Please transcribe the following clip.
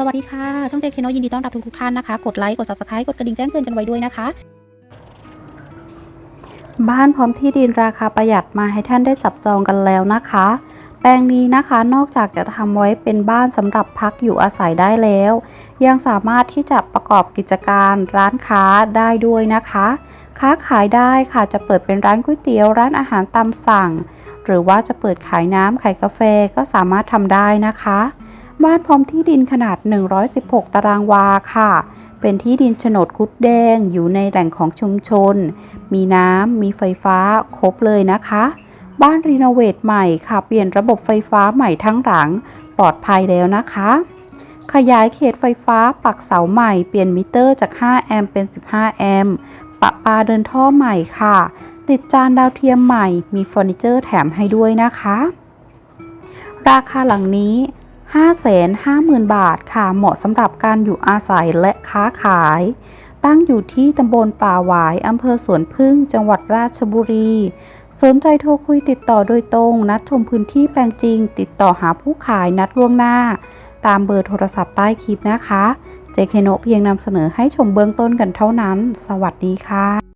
สวัสดีค่ะ ช่องเจคเคโนยินดีต้อนรับทุกทุกท่านนะคะ กดไลค์ กด subscribe กดกระดิ่งแจ้งเตือนกันไว้ด้วยนะคะ บ้านพร้อมที่ดินราคาประหยัดมาให้ท่านได้จับจองกันแล้วนะคะ แปลงนี้นะคะนอกจากจะทำไว้เป็นบ้านสำหรับพักอยู่อาศัยได้แล้ว ยังสามารถที่จะประกอบกิจการร้านค้าได้ด้วยนะคะ ค้าขายได้ค่ะจะเปิดเป็นร้านก๋วยเตี๋ยวร้านอาหารตามสั่ง หรือว่าจะเปิดขายน้ำขายกาแฟก็สามารถทำได้นะคะ บ้านพร้อมที่ดินขนาด 116 ตารางวาค่ะ เป็นที่ดินโฉนดคุดแดงอยู่ในแหล่งของชุมชน มีน้ำ มีไฟฟ้า ครบเลยนะคะ บ้านรีโนเวทใหม่ค่ะ เปลี่ยนระบบไฟฟ้าใหม่ทั้งหลัง ปลอดภัยแล้วนะคะ ขยายเขตไฟฟ้าปักเสาใหม่ เปลี่ยนมิเตอร์จาก 5 แอมป์เป็น 15 แอมป์ปะปาเดินท่อใหม่ค่ะ ติดจานดาวเทียมใหม่ มีเฟอร์นิเจอร์แถมให้ด้วยนะคะ ราคาหลังนี้ 550,000 บาทค่ะ เหมาะสำหรับการอยู่อาศัยและค้าขาย ตั้งอยู่ที่ตำบลป่าหวายอำเภอสวนพึ่ง จังหวัดราชบุรี สนใจโทรคุยติดต่อโดยตรง นัดชมพื้นที่แปลงจริง ติดต่อหาผู้ขายนัดล่วงหน้า ตามเบอร์โทรศัพท์ใต้คลิปนะคะ เจเคโนเพียงนำเสนอให้ชมเบื้องต้นกันเท่านั้น สวัสดีค่ะ